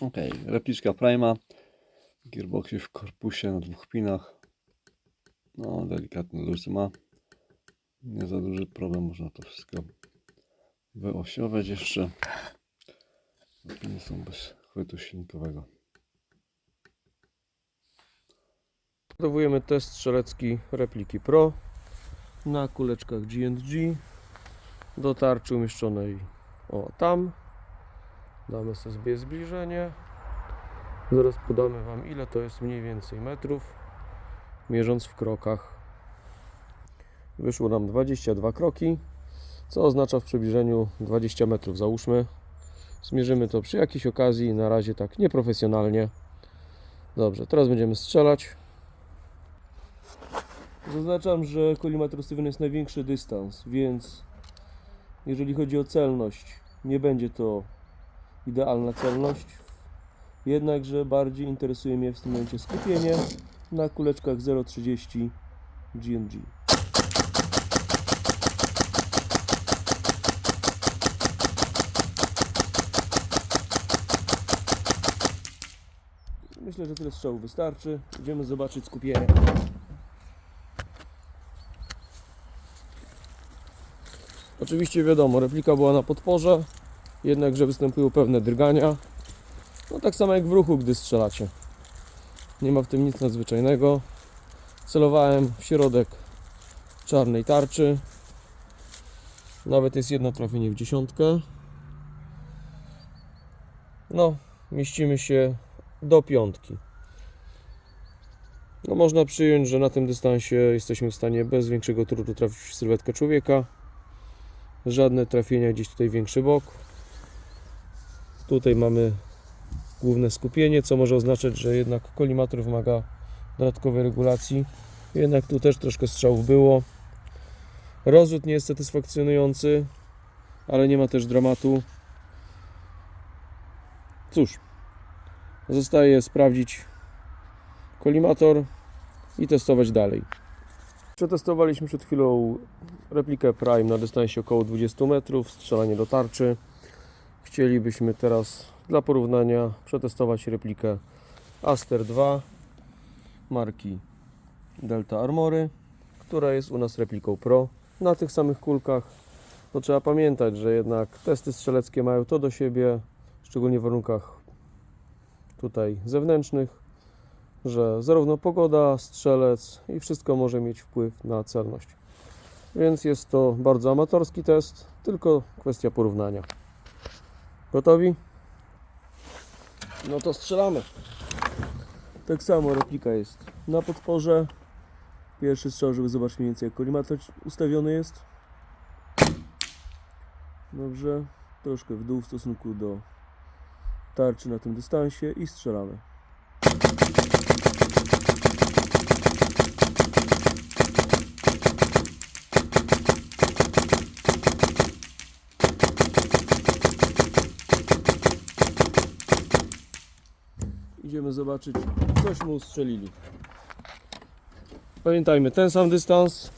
Ok, repliczka Prima. Gearboxie w korpusie na dwóch pinach. No, delikatny luz ma. Nie za duży problem, można to wszystko wyosiować jeszcze. Piny są bez chwytu silnikowego. Przygotowujemy test strzelecki repliki Pro na kuleczkach G&G do tarczy umieszczonej o tam. Damy sobie zbliżenie. Zaraz podamy Wam ile to jest mniej więcej metrów, mierząc w krokach. Wyszło nam 22 kroki, co oznacza w przybliżeniu 20 metrów załóżmy. Zmierzymy to przy jakiejś okazji, na razie tak nieprofesjonalnie. Dobrze, teraz będziemy strzelać. Zaznaczam, że kolimator ustawiony jest największy dystans, więc jeżeli chodzi o celność, nie będzie to idealna celność. Jednakże bardziej interesuje mnie w tym momencie skupienie na kuleczkach 0,30 GMG. Myślę, że tyle strzałów wystarczy. Idziemy zobaczyć skupienie. Oczywiście wiadomo, replika była na podporze, jednakże występują pewne drgania. No tak samo jak w ruchu, gdy strzelacie. Nie ma w tym nic nadzwyczajnego. Celowałem w środek czarnej tarczy. Nawet jest jedno trafienie w dziesiątkę. No, mieścimy się do piątki. No można przyjąć, że na tym dystansie jesteśmy w stanie bez większego trudu trafić w sylwetkę człowieka żadne trafienia gdzieś tutaj większy bok tutaj mamy główne skupienie co może oznaczać, że jednak kolimator wymaga dodatkowej regulacji. Jednak tu też troszkę strzałów było. Rozrzut nie jest satysfakcjonujący ale nie ma też dramatu. Cóż zostaje sprawdzić kolimator i testować dalej. Przetestowaliśmy przed chwilą replikę Prime na dystansie około 20 metrów, strzelanie do tarczy. Chcielibyśmy teraz dla porównania przetestować replikę Aster 2 marki Delta Armory, która jest u nas repliką Pro na tych samych kulkach. No, trzeba pamiętać, że jednak testy strzeleckie mają to do siebie, szczególnie w warunkach tutaj zewnętrznych, że zarówno pogoda, strzelec i wszystko może mieć wpływ na celność. Więc jest to bardzo amatorski test, tylko kwestia porównania. Gotowi? No to strzelamy. Tak samo replika jest na podporze. Pierwszy strzał, żeby zobaczyć mniej więcej jak kolimator ustawiony jest. Dobrze. Troszkę w dół w stosunku do tarczy na tym dystansie i strzelamy. Idziemy zobaczyć, coś mu ustrzelili. Pamiętajmy, ten sam dystans,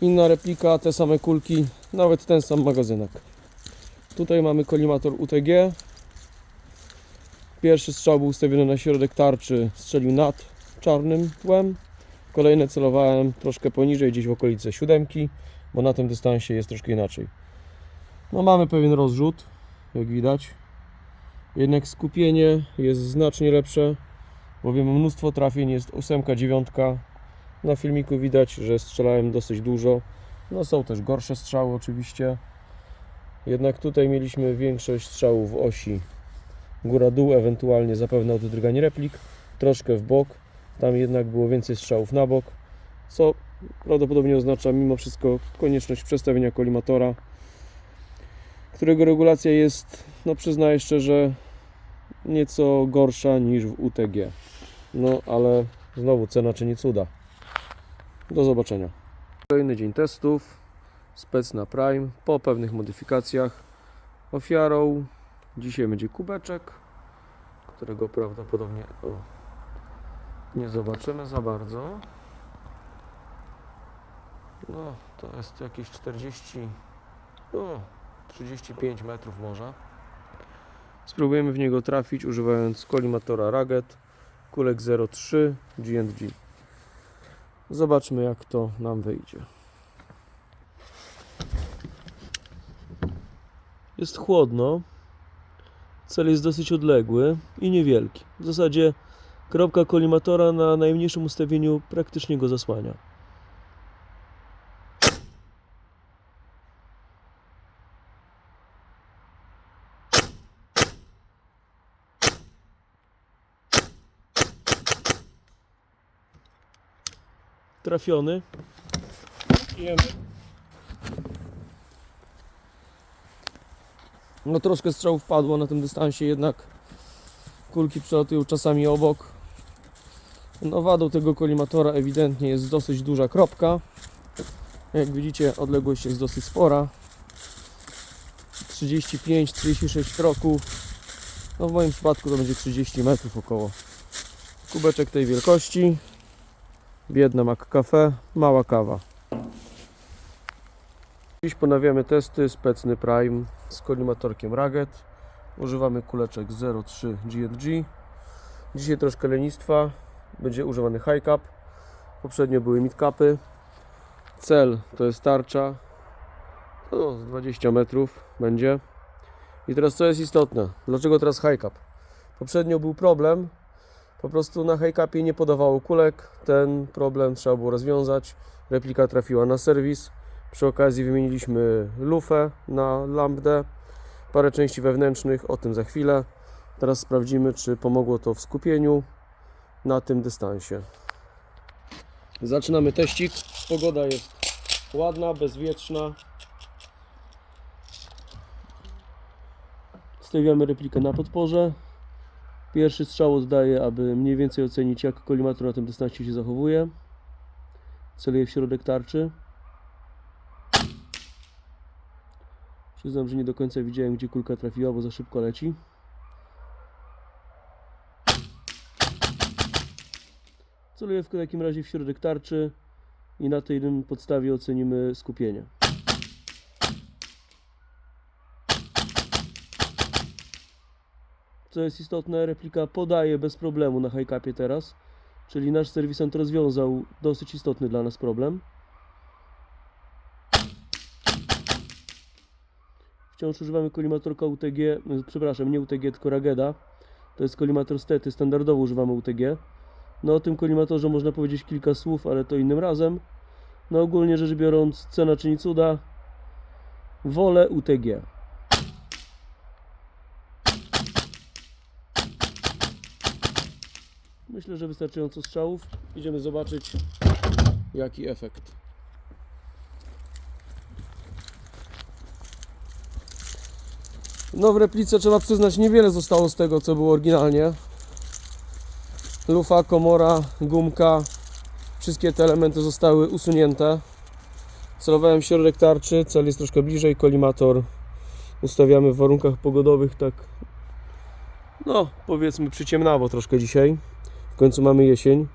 inna replika, te same kulki, nawet ten sam magazynek. Tutaj mamy kolimator UTG. Pierwszy strzał był ustawiony na środek tarczy, strzelił nad czarnym tłem. Kolejne celowałem troszkę poniżej, gdzieś w okolice siódemki, bo na tym dystansie jest troszkę inaczej. No mamy pewien rozrzut, jak widać. Jednak skupienie jest znacznie lepsze, bowiem mnóstwo trafień jest ósemka, dziewiątka. Na filmiku widać, że strzelałem dosyć dużo. No są też gorsze strzały oczywiście. Jednak tutaj mieliśmy większość strzałów w osi góra-dół, ewentualnie zapewne oddrganie replik, troszkę w bok. Tam jednak było więcej strzałów na bok, co prawdopodobnie oznacza mimo wszystko konieczność przestawienia kolimatora, którego regulacja jest, no przyznaję szczerze, nieco gorsza niż w UTG. No ale znowu cena czyni cuda. Do zobaczenia. Kolejny dzień testów. Spec na Prime po pewnych modyfikacjach. Ofiarą dzisiaj będzie kubeczek, którego prawdopodobnie o, nie zobaczymy za bardzo. No, to jest jakieś 40, no, 35 metrów może. Spróbujemy w niego trafić używając kolimatora Raget kulek 03 G&G. Zobaczmy jak to nam wyjdzie. Jest chłodno. Cel jest dosyć odległy i niewielki. W zasadzie kropka kolimatora na najmniejszym ustawieniu praktycznie go zasłania. Trafiony. No troszkę strzałów padło na tym dystansie, jednak kulki przelatują czasami obok. No wadą tego kolimatora ewidentnie jest dosyć duża kropka. Jak widzicie odległość jest dosyć spora. 35-36 kroków. No w moim przypadku to będzie 30 metrów około. Kubeczek tej wielkości. Biedne McCafe, mała kawa. Dziś ponawiamy testy Specny Prime z kolimatorkiem Raget. Używamy kuleczek 03 G&G. Dzisiaj troszkę lenistwa. Będzie używany high cap. Poprzednio były mid capy. Cel to jest tarcza. Z 20 metrów będzie. I teraz co jest istotne? Dlaczego teraz high cap? Poprzednio był problem. Po prostu na high capie nie podawało kulek. Ten problem trzeba było rozwiązać. Replika trafiła na serwis. Przy okazji wymieniliśmy lufę na lambdę, parę części wewnętrznych, o tym za chwilę. Teraz sprawdzimy, czy pomogło to w skupieniu na tym dystansie. Zaczynamy teścik. Pogoda jest ładna, bezwietrzna. Stawiamy replikę na podporze. Pierwszy strzał oddaję, aby mniej więcej ocenić, jak kolimator na tym dystansie się zachowuje. Celuję w środek tarczy. Przyznam, że nie do końca widziałem, gdzie kulka trafiła, bo za szybko leci. Celuję w takim razie w środek tarczy i na tej podstawie ocenimy skupienie. Co jest istotne, replika podaje bez problemu na high capie teraz, czyli nasz serwisant rozwiązał dosyć istotny dla nas problem. Wciąż używamy kolimatorka UTG, przepraszam, nie UTG, tylko Rageda. To jest kolimator stety, standardowo używamy UTG. No o tym kolimatorze można powiedzieć kilka słów, ale to innym razem. No ogólnie rzecz biorąc, cena czyni cuda. Wolę UTG. Myślę, że wystarczająco strzałów. Idziemy zobaczyć jaki efekt. No w replice trzeba przyznać niewiele zostało z tego co było oryginalnie. Lufa, komora, gumka, wszystkie te elementy zostały usunięte. Celowałem środek tarczy, cel jest troszkę bliżej, kolimator ustawiamy w warunkach pogodowych tak no powiedzmy przyciemnawo troszkę dzisiaj. Końcu mamy jesień.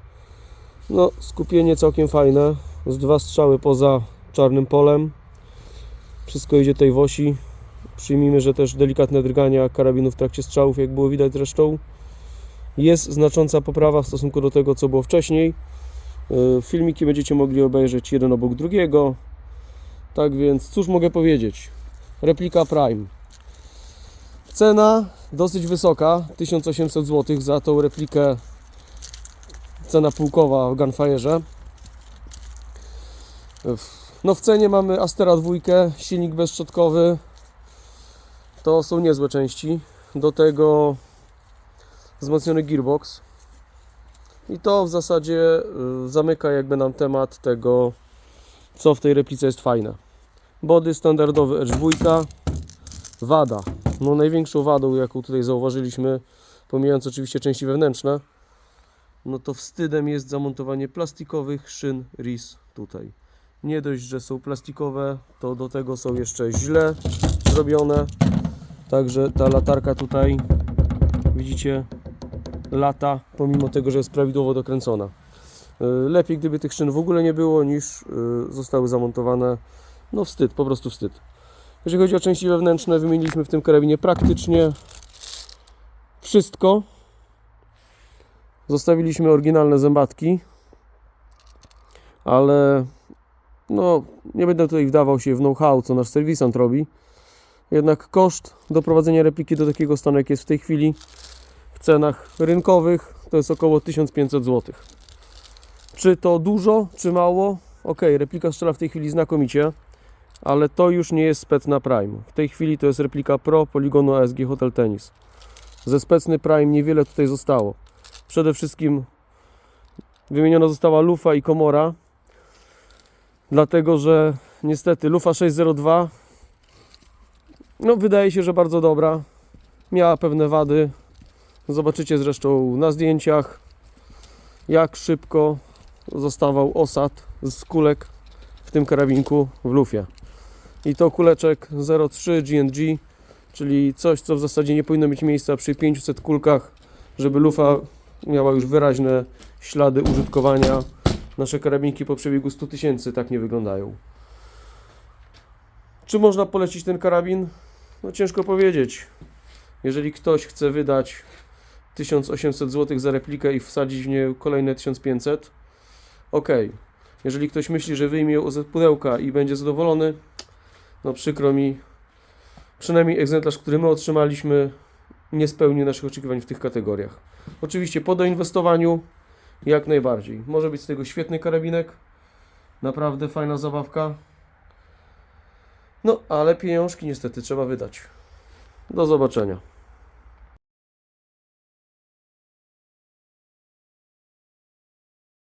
No skupienie całkiem fajne, z dwa strzały poza czarnym polem. Wszystko idzie tej w osi. Przyjmijmy, że też delikatne drgania karabinu w trakcie strzałów, jak było widać zresztą. Jest znacząca poprawa w stosunku do tego, co było wcześniej. Yy, Filmiki będziecie mogli obejrzeć jeden obok drugiego. Tak więc, cóż mogę powiedzieć? Replika Prime. Cena dosyć wysoka, 1800 zł za tą replikę. Cena pułkowa w Gunfire'ze. No w cenie mamy Astera 2, silnik bezszczotkowy. To są niezłe części. Do tego wzmocniony gearbox. I to w zasadzie y, zamyka jakby nam temat tego, co w tej replice jest fajne. Body standardowy Edge 2. Wada. No największą wadą, jaką tutaj zauważyliśmy, pomijając oczywiście części wewnętrzne, no to wstydem jest zamontowanie plastikowych szyn RIS tutaj. Nie dość, że są plastikowe, to do tego są jeszcze źle zrobione. Także ta latarka tutaj, widzicie, lata, pomimo tego, że jest prawidłowo dokręcona. Y, Lepiej, gdyby tych szyn w ogóle nie było, niż y, zostały zamontowane. No wstyd, po prostu wstyd. Jeżeli chodzi o części wewnętrzne, wymieniliśmy w tym karabinie praktycznie wszystko. Zostawiliśmy oryginalne zębatki, ale no, nie będę tutaj wdawał się w know-how, co nasz serwisant robi. Jednak koszt doprowadzenia repliki do takiego stanu, jak jest w tej chwili, w cenach rynkowych, to jest około 1500 zł. Czy to dużo, czy mało? Ok, replika strzela w tej chwili znakomicie, ale to już nie jest spec na Prime. W tej chwili to jest replika Pro Poligonu ASG Hotel Tennis. Ze specny Prime niewiele tutaj zostało. Przede wszystkim wymieniona została lufa i komora, dlatego że niestety lufa 602 no wydaje się, że bardzo dobra. Miała pewne wady. Zobaczycie zresztą na zdjęciach, jak szybko zostawał osad z kulek w tym karabinku w lufie. I to kuleczek 03 GNG, czyli coś, co w zasadzie nie powinno mieć miejsca przy 500 kulkach, żeby lufa miała już wyraźne ślady użytkowania. Nasze karabinki po przebiegu 100 tysięcy tak nie wyglądają. Czy można polecić ten karabin? No ciężko powiedzieć. Jeżeli ktoś chce wydać 1800 zł za replikę i wsadzić w nie kolejne 1500, ok. Jeżeli ktoś myśli, że wyjmie ją z pudełka i będzie zadowolony, no przykro mi, przynajmniej egzemplarz, który my otrzymaliśmy, nie spełnił naszych oczekiwań w tych kategoriach. Oczywiście po doinwestowaniu jak najbardziej. Może być z tego świetny karabinek, naprawdę fajna zabawka. No, ale pieniążki niestety trzeba wydać. Do zobaczenia.